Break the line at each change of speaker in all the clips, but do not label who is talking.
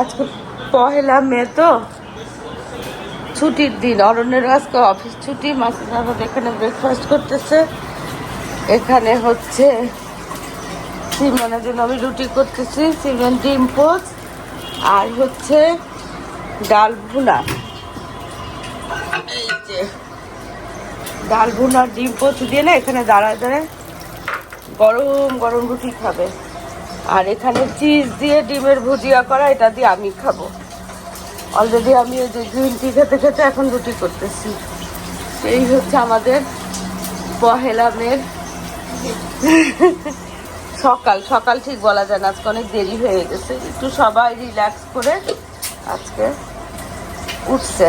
আজকে পহেলা মে তো ছুটির দিন। অরণ্যের আজকে অফিস ছুটি, মাসির বাবা এখানে ব্রেকফাস্ট করতেছে। এখানে হচ্ছে সিমনের জন্য আমি রুটি করতেছি সিমেন ডিম, পোচ, আর হচ্ছে ডাল ভুনা। এই যে ডাল ভুনা, ডিম, পোচ দিয়ে না এখানে দাঁড়ায় দাঁড়ায় গরম গরম রুটি খাবে। আর এখানে চিজ দিয়ে ডিমের ভুজিয়া করা, এটা দিয়ে আমি খাব। অলরেডি আমি ওই যে গ্রিন টি খেতে খেতে এখন রুটি করতেছি। এই হচ্ছে আমাদের পহেলা মের সকাল। সকাল ঠিক বলা যায় না, আজকে অনেক দেরি হয়ে গেছে। একটু সবাই রিল্যাক্স করে আজকে উঠছে।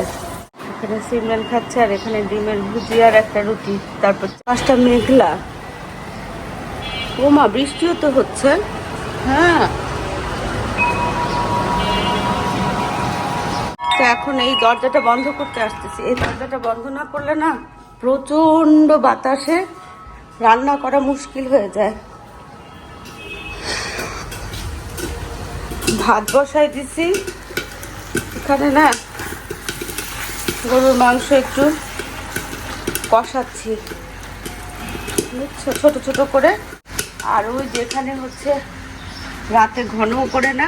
এখানে সিমরান খাচ্ছে আর এখানে ডিমের ভুজিয়ার একটা রুটি, তারপর পাঁচটা মেঘলা। ও মা বৃষ্টিও তো হচ্ছে। হ্যাঁ। এখন এই দরজাটা বন্ধ করতে আসতেছি। এই দরজাটা বন্ধ না করলে না প্রচণ্ড বাতাসে রান্না করা মুশকিল হয়ে যায়। ভাত বসাই দিছি। এখানে না গরুর মাংস একটু কষাচ্ছি। ছোট ছোট করে। আর ওই যেখানে হচ্ছে রাতে ঘন করে না,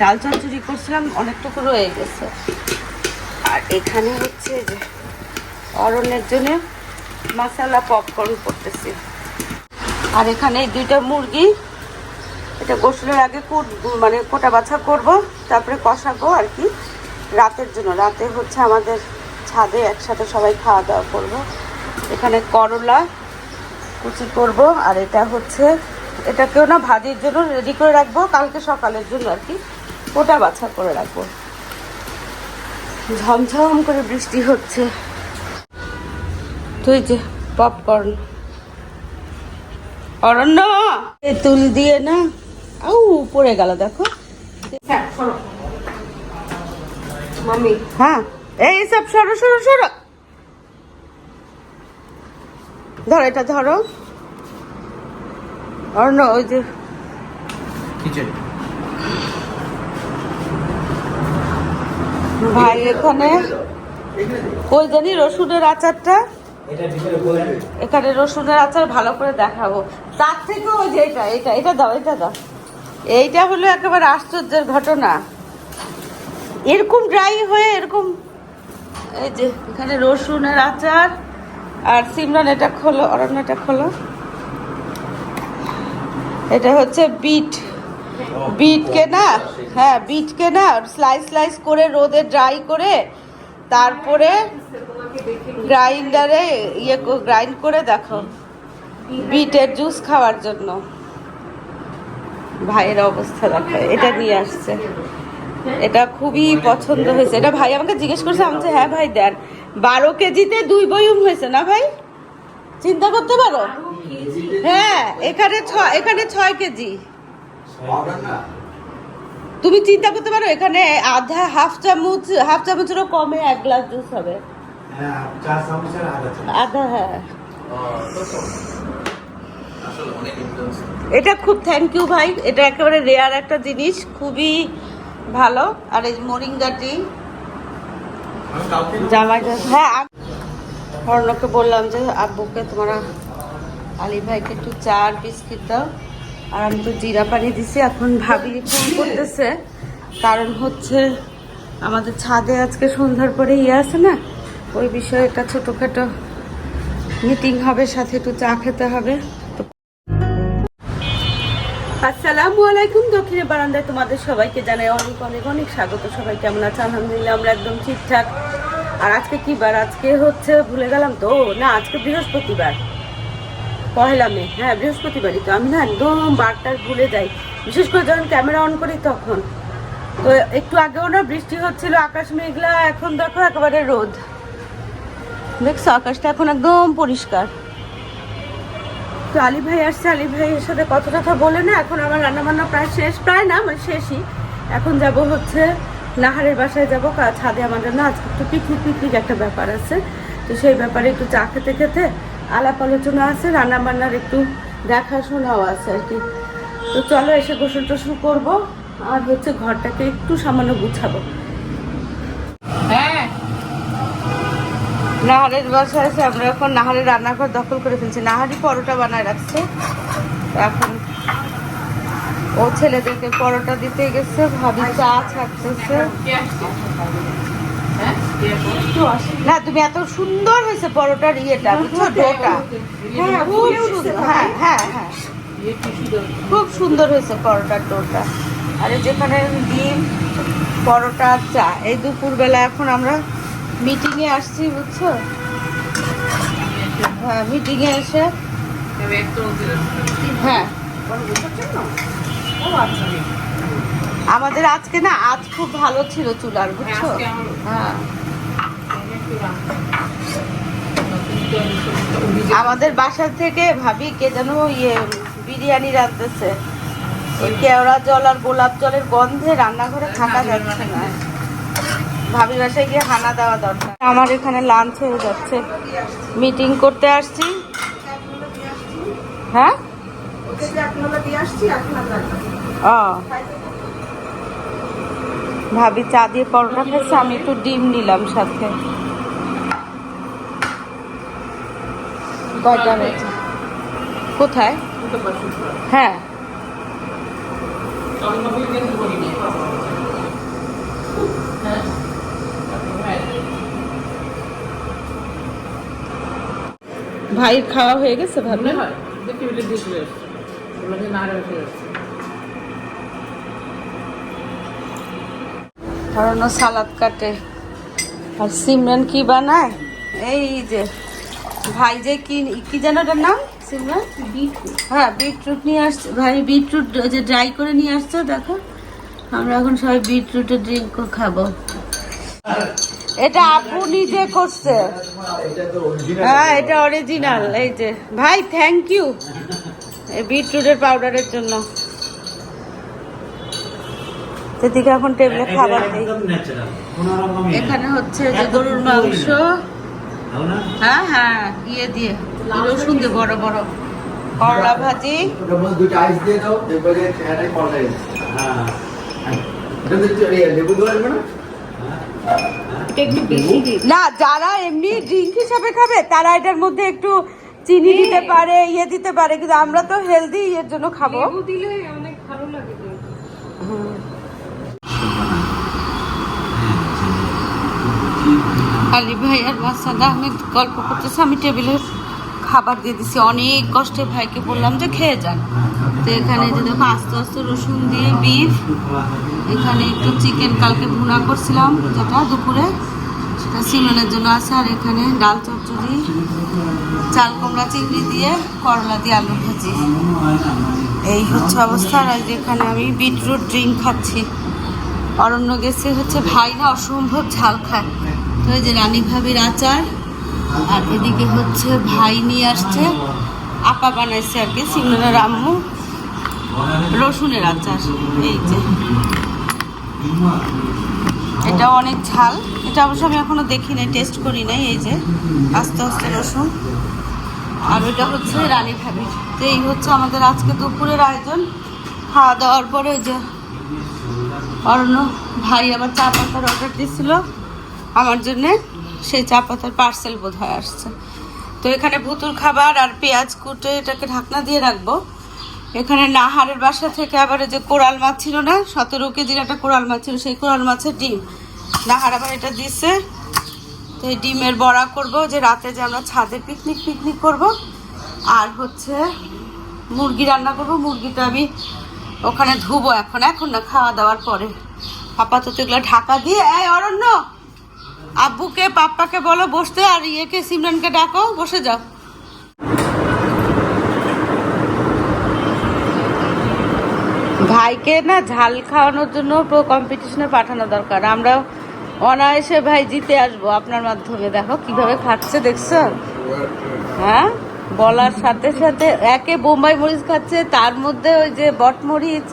ডাল চচ্চড়ি করছিলাম, অনেকটুকু রয়ে গেছে। আর এখানে হচ্ছে যে অরণ্যের জন্য মশালা পপকর্ন করতেছি। আর এখানে দুইটা মুরগি, এটা গোসলের আগে মানে কোটা বাছা করব, তারপরে কষাবো আর কি, রাতের জন্য। রাতে হচ্ছে আমাদের ছাদে একসাথে সবাই খাওয়া দাওয়া করব। এখানে করলা কুচি করব, আর এটা হচ্ছে এটাকেও না ভাজির জন্য রেডি করে রাখব কালকে সকালের জন্য আর কি। কোটা বাছা করে রাখব। ঝমঝম করে বৃষ্টি হচ্ছে। তুই যে পপকর্ন অরণ্য! তুল দিয়ে না আউ পড়ে গেল দেখো।
মামি।
হ্যাঁ এই সব সরো সরো সরো। ধরো এটা ধরো। অরণ্য ওই যে
কিচেন।
ভাই এখানে ওই জানি রসুনের আচারটা? এখানে রসুনের আচার ভালো করে দেখাবো। তার থেকে ওই যে এটা এটা এটা দাও এটা দাও। এইটা হলো একেবারে আশ্চর্যের ঘটনা। এরকম ড্রাই হয়ে এরকম এই যে এখানে রসুনের আচার আর সিমরান এটা খোলো অরণ্য এটা খোলো। এটা হচ্ছে বিট বিটকে না হ্যাঁ বিটকে না স্লাইস স্লাইস করে রোদে ড্রাই করে তারপরে গ্রাইন্ডারে ইয়ে গ্রাইন্ড করে দেখো। বিটের জুস খাওয়ার জন্য। ভাইয়ের অবস্থা দেখো, এটা নিয়ে আসছে। এটা খুবই পছন্দ হয়েছে। এটা ভাই আমাকে জিজ্ঞেস করছে, আমি হ্যাঁ ভাই, দেন। বারো কেজিতে দুই বয়ম হয়েছে না ভাই? চিন্তা করতে পারো? হ্যাঁ এখানে ছয় এখানে ছয় কেজি। তুমি চিন্তা করতে পারো এখানে আধা হাফ চামচ হাফ চামচেরও কমে এক গ্লাস জুস হবে।
হ্যাঁ
আধা হ্যাঁ। এটা খুব থ্যাংক ইউ ভাই এটা একেবারে রেয়ার একটা জিনিস খুবই ভালো। আর এই মরিঙ্গাটি জামাই হ্যাঁ অর্ণবকে বললাম যে আব্বুকে তোমরা আলী ভাইকে একটু চা আর বিস্কিট দাও। আর আমি তো জিরা পানি দিছি, এখন ভাবি ফোন করতেছে। কারণ হচ্ছে আমাদের ছাদে আজকে সন্ধ্যার পরে ইয়ে আছে না, ওই বিষয়ে একটা ছোটোখাটো মিটিং হবে, সাথে একটু চা খেতে হবে। আসসালামু আলাইকুম দক্ষিণে বারান্দায় তোমাদের সবাইকে জানাই অনেক অনেক অনেক স্বাগত। সবাই কেমন আছে? আলহামদুলিল্লাহ, আমরা একদম ঠিকঠাক। আর আজকে কি বার? আজকে হচ্ছে, ভুলে গেলাম তো? না, আজকে বৃহস্পতিবার। পহেলা মে হ্যাঁ বৃহস্পতিবারই তো। আমি না একদম বারটার ভুলে যাই। বিশেষ করে যখন ক্যামেরা অন করি তখন। তো একটু আগেও না বৃষ্টি হচ্ছিল, আকাশ মেঘলা, এখন দেখো একেবারে রোদ। দেখছ, আকাশটা এখন একদম পরিষ্কার। তো আলী ভাই আসছে, আলী ভাইয়ের সাথে কত কথা বলে না, এখন আমার রান্না বান্না প্রায় শেষ, প্রায় না মানে শেষই। এখন যাব হচ্ছে নাহারের বাসায় যাব ছাদে। আমাদের না আজকে একটু পিকনিক পিকনিক একটা ব্যাপার আছে। তো সেই ব্যাপারে একটু চা খেতে খেতে আলাপ আলোচনা আছে রান্না বান্নার একটু দেখাশোনাও আছে আর কি। তো চলো এসে গোসল টোসল করব আর হচ্ছে ঘরটাকে একটু সামান্য গুছাবো।
হ্যাঁ।
নাহারের বাসায় আছে আমরা এখন নাহারের রান্নাঘর দখল করে ফেলছি। নাহারি পরোটা বানায় রাখছে। এখন ও ছেলেদেরকে পরোটা দিতে গেছে, ভাবি চা ছাড়তেছে। না তুমি এত সুন্দর হয়েছে পরোটার ইয়েটা বুঝছ? ডোটা। হ্যাঁ খুব সুন্দর হ্যাঁ হ্যাঁ হ্যাঁ। খুব সুন্দর হয়েছে পরোটার ডোটা। আরে যেখানে ডিম পরোটা চা এই দুপুরবেলা এখন আমরা মিটিংয়ে আসছি বুঝছ? হ্যাঁ মিটিংয়ে এসে। হ্যাঁ। আমাদের আজকে না আজ খুব ভালো ছিল চুলার বুঝছ? হ্যাঁ। আমাদের বাসা থেকে ভাবি কে যেন ইয়ে বিরিয়ানি রাঁধতেছে। ওই কেওড়া জল আর গোলাপ জলের গন্ধে রান্নাঘরে থাকা যাচ্ছে না। ভাবি বাসায় গিয়ে হানা দেওয়া দরকার। আমার এখানে লাঞ্চ হয়ে যাচ্ছে। মিটিং করতে আসছি। হ্যাঁ? ও। ভাবি চা দিয়ে পরোটা খাইছে আমি একটু ডিম নিলাম সাথে। কয়টা হয়েছে কোথায়? হ্যাঁ। ভাইয়ের খাওয়া হয়ে গেছে ভাবি? ধরনো সালাদ কাটে। আর সিমরান কি বানায়? এই যে। ভাই যে কি কি যেন ওটার নাম? সিমরান বিটরুট। হ্যাঁ বিটরুট নিয়ে আসছে। ভাই বিটরুট যে ড্রাই করে নিয়ে আসছে দেখো। আমরা এখন সবাই বিটরুটের ড্রিঙ্ক খাব। এটা আপু নিজে করছে।
এটা তো original।
হ্যাঁ এটা অরিজিনাল এই যে। ভাই থ্যাংক ইউ এই বিটরুটের পাউডারের জন্য। এদিকে এখন টেবিলে খাবার দিই। এখানে হচ্ছে যে গরুর মাংস? হ্যাঁ হ্যাঁ ইয়ে দিয়ে রসুন দিয়ে বড় বড়। করলা ভাজি।
দুটো আইস দিয়ে দাও দেখবে যে চেহারাটাই
হ্যাঁ,
লেবু দেওয়া না?
না যারা এমনি ড্রিঙ্ক হিসাবে খাবে তারা এটার মধ্যে একটু চিনি দিতে পারে ইয়ে দিতে পারে কিন্তু আমরা তো হেলদি ইয়ের জন্য খাব।
দিলে অনেক ভালো লাগে।
আলী ভাই আর মাসাদ আহমেদ গল্প করতেছে, আমি টেবিলে খাবার দিয়ে দিছি। অনেক কষ্টে ভাইকে বললাম যে খেয়ে যান। তো এখানে যে দেখো আস্তে আস্তে রসুন দিয়ে বিফ এখানে একটু চিকেন কালকে ভুনা করছিলাম, যেটা দুপুরে, সেটা সিমেনের জন্য আছে, আর এখানে ডাল চচ্চড়ি, চাল কুমড়া, চিংড়ি দিয়ে করলা দিয়ে আলু ভাজি। এই হচ্ছে অবস্থা, আর এখানে আমি বিটরুট ড্রিঙ্ক খাচ্ছি। অরণ্য গেছে হচ্ছে ভাই না, অসম্ভব ঝাল খায়। তো যে রানী ভাবির আচার, আর এদিকে হচ্ছে ভাই নিয়ে আসছে, আপা বানাইছে আর কি সিমরানের আম্মু রসুনের আচার, এই যে। এটা অনেক ঝাল, এটা অবশ্য আমি এখনও দেখি নাই টেস্ট করি নাই, এই যে, আস্তে আস্তে রসুন। আর ওইটা হচ্ছে রানী ভাবির তো এই হচ্ছে আমাদের আজকে দুপুরের আয়োজন। খাওয়া দাওয়ার পরে যে অরণ্য ভাই আবার চা পাতার অর্ডার দিয়েছিল আমার জন্যে সেই চা পাতার পার্সেল বোধ হয় আসছে। তো এখানে ভুতুর খাবার আর পেঁয়াজ কুটে এটাকে ঢাকনা দিয়ে রাখব। এখানে নাহারের বাসা থেকে আবার যে কোরাল মাছ ছিল না, সতেরো কেজির একটা কোরাল মাছ ছিল, সেই কোরাল মাছের ডিম। নাহার আবার এটা দিছে। তো এই ডিমের বড়া করব, যে রাতে যে আমরা ছাদে পিকনিক পিকনিক করব। আর হচ্ছে মুরগি রান্না করব। মুরগিটা আমি ওখানে ধুবো এখন এখন না, খাওয়া দাওয়ার পরে। আপাতত এগুলো ঢাকা দিয়ে এই অরণ্য! আব্বুকে, পাপ্পাকে বলো, বসতে, আর ইয়েকে, সিমরানকে ডাকো, বসে যাও। ভাইকে না ঝাল খাওয়ানোর জন্য কম্পিটিশনে পাঠানো দরকার। আমরা অনায়াসে ভাই জিতে আসব আপনার মাধ্যমে। দেখো কীভাবে খাচ্ছে, দেখছ? হ্যাঁ? বলার সাথে সাথে একে বোম্বাই মরিচ খাচ্ছে, তার মধ্যে ওই যে বট মরিচ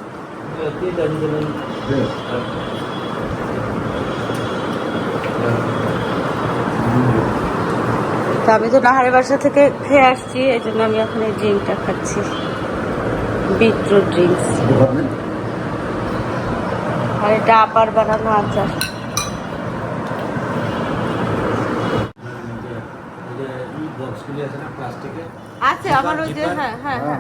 তো আমি তো নাহারের বাসা থেকে খেয়ে আসছি এই জন্য আমি এখন এই ড্রিঙ্কটা খাচ্ছি। বিটরুট ড্রিঙ্কস আর এটা আপার বানানো আচার।
আছে
আমার ওই যে হ্যাঁ হ্যাঁ হ্যাঁ।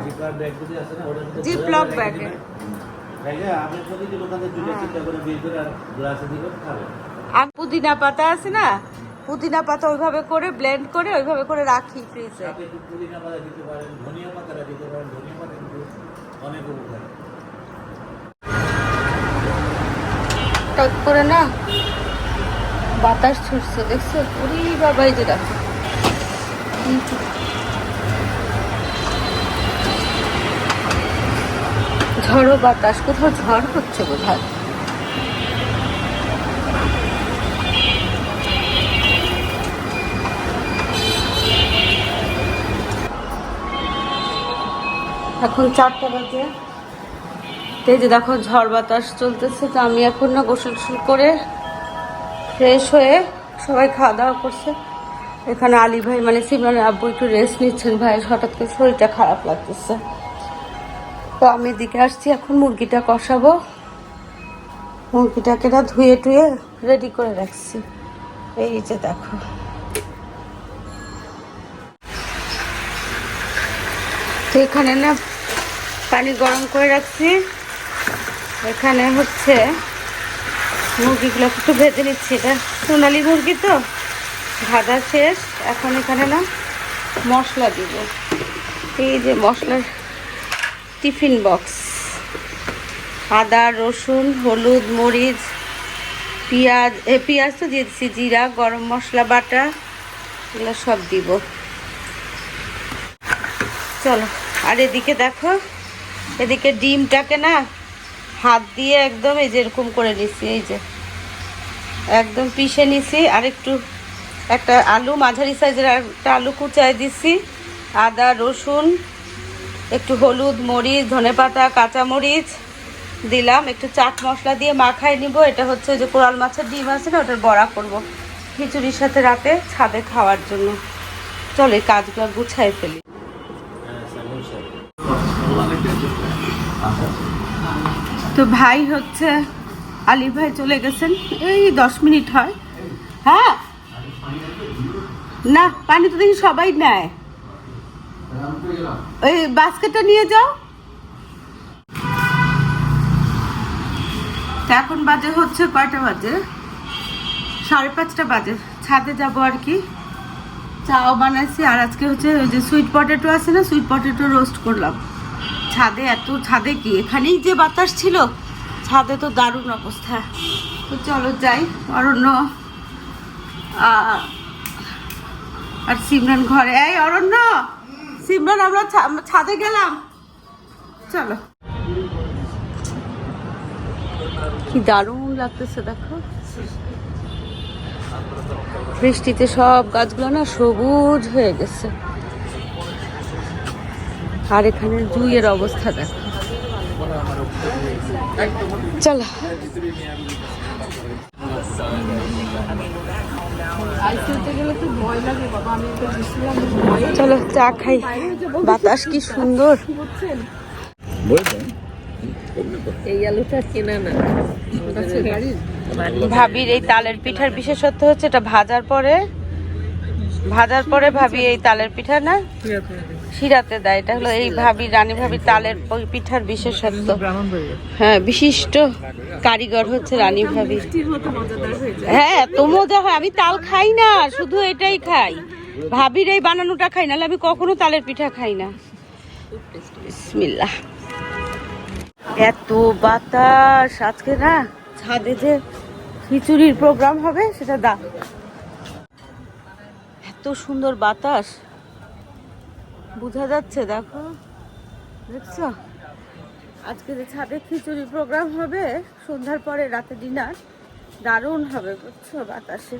আর
পুদিনা পাতা আছে না? পুদিনা পাতা ওইভাবে করে ব্লেন্ড করে ওইভাবে করে রাখি ফ্রিজে
পুদিনা পাতা দিতে পারেন ধনিয়া পাতাটা দিতে পারেন ধনিয়া পাতা অনেক উপকার।
টক করে না বাতাস ছুটছে দেখছ? ওরে বাবা এই যে দেখো। ঝড়ো বাতাস কোথাও ঝড় হচ্ছে বোধ হয় এখন চারটা বাজে। এই যে দেখো, ঝড় বাতাস চলতেছে, তো আমি এখন না গোসল টোসল করে ফ্রেশ হয়ে সবাই খাওয়া দাওয়া করছে। এখানে আলী ভাই মানে সিমরানের আব্বু একটু রেস্ট নিচ্ছেন ভাই, হঠাৎ করে শরীরটা খারাপ লাগতেছে। তো আমি এদিকে আসছি, এখন মুরগিটা কষাবো। মুরগিটাকে না ধুয়ে টুয়ে রেডি করে রাখছি। এই যে দেখো। তো এখানে না পানি গরম করে রাখছি। এখানে হচ্ছে মুরগিগুলো একটু ভেজে নিচ্ছি। এটা সোনালি মুরগি তো, ভাজা শেষ। এখন এখানে না মশলা দিব। এই যে মশলার টিফিন বক্স। আদা, রসুন, হলুদ, মরিচ, পেঁয়াজ, এ, পেঁয়াজ তো দিয়ে দিচ্ছি, জিরা, গরম মশলা, বাটা, এগুলো সব দিব। চলো। আর এদিকে দেখো, এদিকে ডিমটাকে না হাত দিয়ে একদম এই যে এরকম করে নিছি, এই যে একদম পিষে নিছি, আর একটু একটা আলু, মাঝারি সাইজের একটা আলু কুচাই দিছি, আদা, রসুন, একটু হলুদ মরিচ, ধনে ধনেপাতা কাঁচামরিচ দিলাম, একটু চাট মশলা দিয়ে মাখাই নিব, এটা হচ্ছে যে কোরাল মাছের ডিম আছে না, ওটার বড়া করব খিচুড়ির সাথে রাতে ছাদে খাওয়ার জন্য। চলো কাজগুলো গুছাই ফেলি। তো ভাই হচ্ছে আলী ভাই চলে গেছেন। এই দশ মিনিট হয়। হ্যাঁ? না, পানি তো দেখি সবাই নেয়। ওই বাস্কেটটা নিয়ে যাও। এখন বাজে হচ্ছে কয়টা বাজে? সাড়ে পাঁচটা বাজে। ছাদে যাব আর কি। চাও বানাইছি। আর আজকে হচ্ছে ওই যে সুইট পটেটো আছে না সুইট পটেটো রোস্ট করলাম। ছাদে, এত ছাদে কি? এখানেই যে বাতাস ছিল, ছাদে তো দারুণ অবস্থা। তো চলো যাই, অরণ্য। আর সিমরান ঘরে। এই অরণ্য! সিমরান আমরা ছাদে গেলাম। চলো। কি দারুণ লাগতেছে, দেখো। বৃষ্টিতে সব গাছগুলো না সবুজ হয়ে গেছে। আর এখানে জুইয়ের অবস্থা দেখো। চলো। চলো চা খাই। বাতাস কি সুন্দর।
এই আলুটা কেনা না।
ভাবির এই তালের পিঠার বিশেষত্ব হচ্ছে এটা ভাজার পরে ভাজার পরে ভাবি এই তালের পিঠা না? শিরাতে দেয়। এটা হলো এই ভাবি রানী ভাবি তালের পিঠার বিশেষত্ব। হ্যাঁ বিশিষ্ট কারিগর হচ্ছে রানী ভাবি।
হয়ে
হ্যাঁ এত মজা হয়। আমি তাল খাই না শুধু এটাই খাই। ভাবির এই বানানোটা খাই নাহলে আমি কখনো তালের পিঠা খাই না। বিসমিল্লাহ। এত বাতাস আজকে না ছাদে যে খিচুড়ির প্রোগ্রাম হবে সেটা দা এত সুন্দর বাতাস। বোঝা যাচ্ছে, দেখো। দেখছ? আজকে যে ছাদে খিচুড়ি প্রোগ্রাম হবে, সন্ধ্যার পরে রাতে ডিনার দারুণ হবে, বুঝছ, বাতাসে।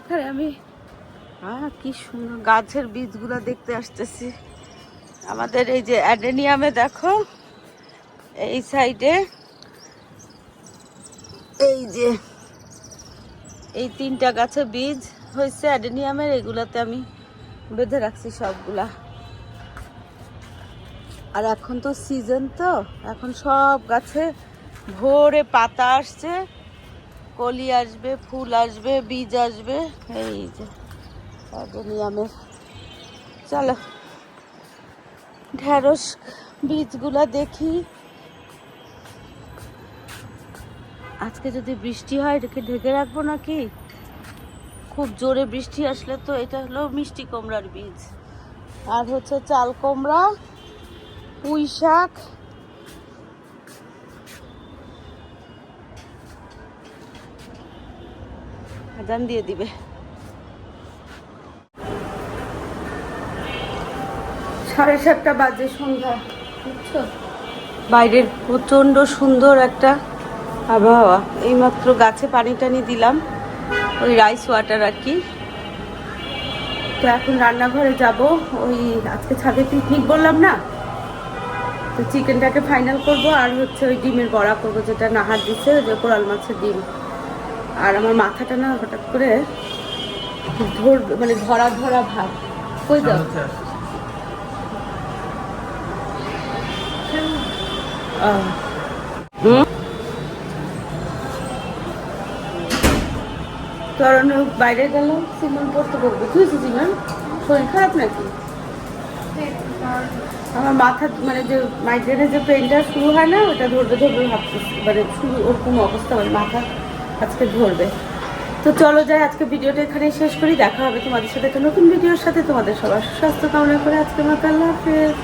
এখানে আমি কি সুন্দর গাছের বীজগুলো দেখতে আসতেছি। আমাদের এই যে অ্যাডেনিয়ামে দেখো, এই সাইডে, এই যে, এই তিনটা গাছে বীজ হয়েছে অ্যাডেনিয়ামের, এগুলাতে আমি বেঁধে রাখছি সবগুলা। আর এখন তো সিজন তো, এখন সব গাছে ভোরে পাতা আসছে, কলি আসবে, ফুল আসবে, বীজ আসবে, এই যে, অ্যাডেনিয়ামের। চলো, ঢেঁড়স বীজগুলা দেখি। আজকে যদি বৃষ্টি হয়, এটাকে ঢেকে রাখব নাকি? খুব জোরে বৃষ্টি আসলে তো এটা হলো মিষ্টি কুমড়ার বীজ। আর হচ্ছে চাল কুমড়া, পুঁই শাক। আজান দিয়ে দিবে। সাড়ে সাতটা বাজে সন্ধ্যা, বুঝছ? বাইরের প্রচণ্ড সুন্দর একটা আবহাওয়া। এইমাত্র গাছে পানি টানি দিলাম। ওই রাইস ওয়াটার আর কি। তো এখন রান্নাঘরে যাব। ওই আজকে ছাদে পিকনিক বললাম না? তো চিকেনটাকে ফাইনাল করব আর হচ্ছে ওই ডিমের বড়া করব যেটা নাহার দিছে ওই যে কোরাল মাছের ডিম। আর আমার মাথাটা না হঠাৎ করে ধর মানে ধরা ধরা ভাব। কই দাও হুম? কারণ বাইরে গেল, সিমন পড়তে কি হয়েছে সিমন? শরীর খারাপ নাকি? আমার মাথা মানে যে মাইগ্রেনের যে পেনটা শুরু হয় না, ওটা ধরবে ধরবে ভাবতেছি। মানে শুরু, ওরকম অবস্থা মানে মাথা আজকে ধরবে। তো চলো যাই, আজকে ভিডিওটা এখানেই শেষ করি। দেখা হবে তোমাদের সাথে একটা নতুন ভিডিওর সাথে। তোমাদের সবার সুস্বাস্থ্য কামনা করে আজকে মতো আল্লাহ হাফেজ।